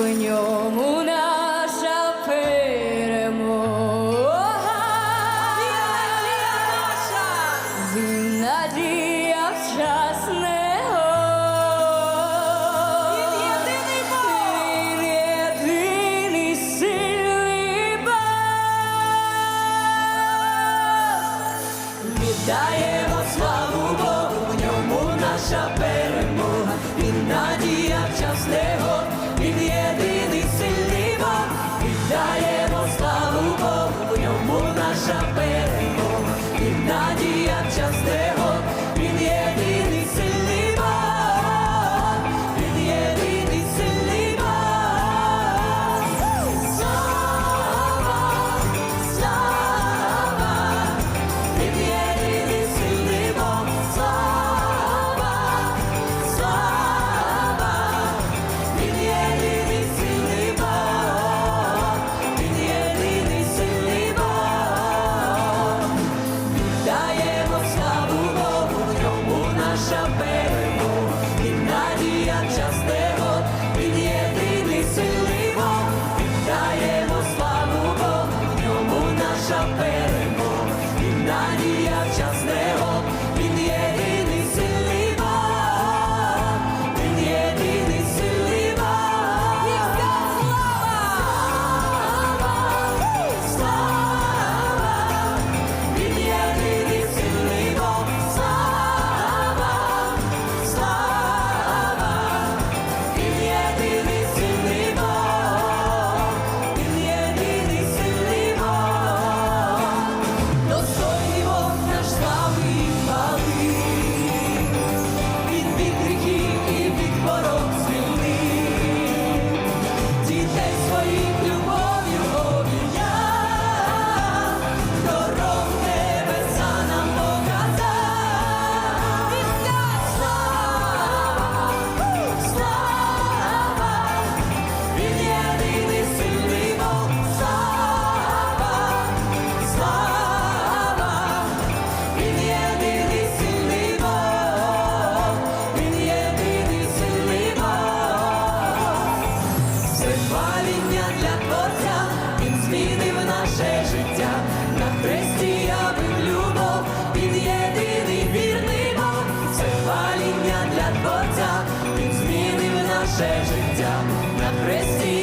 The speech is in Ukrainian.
в ньому наша перемога, він надія в час. Даємо славу Богу, в ньому наша перемога, він надія вчасного, він єдиний сильний Бог, віддаємо славу Богу, в ньому наша перемога, він надія вчасного. Марія час не для Творця, він змінив наше життя на хресті.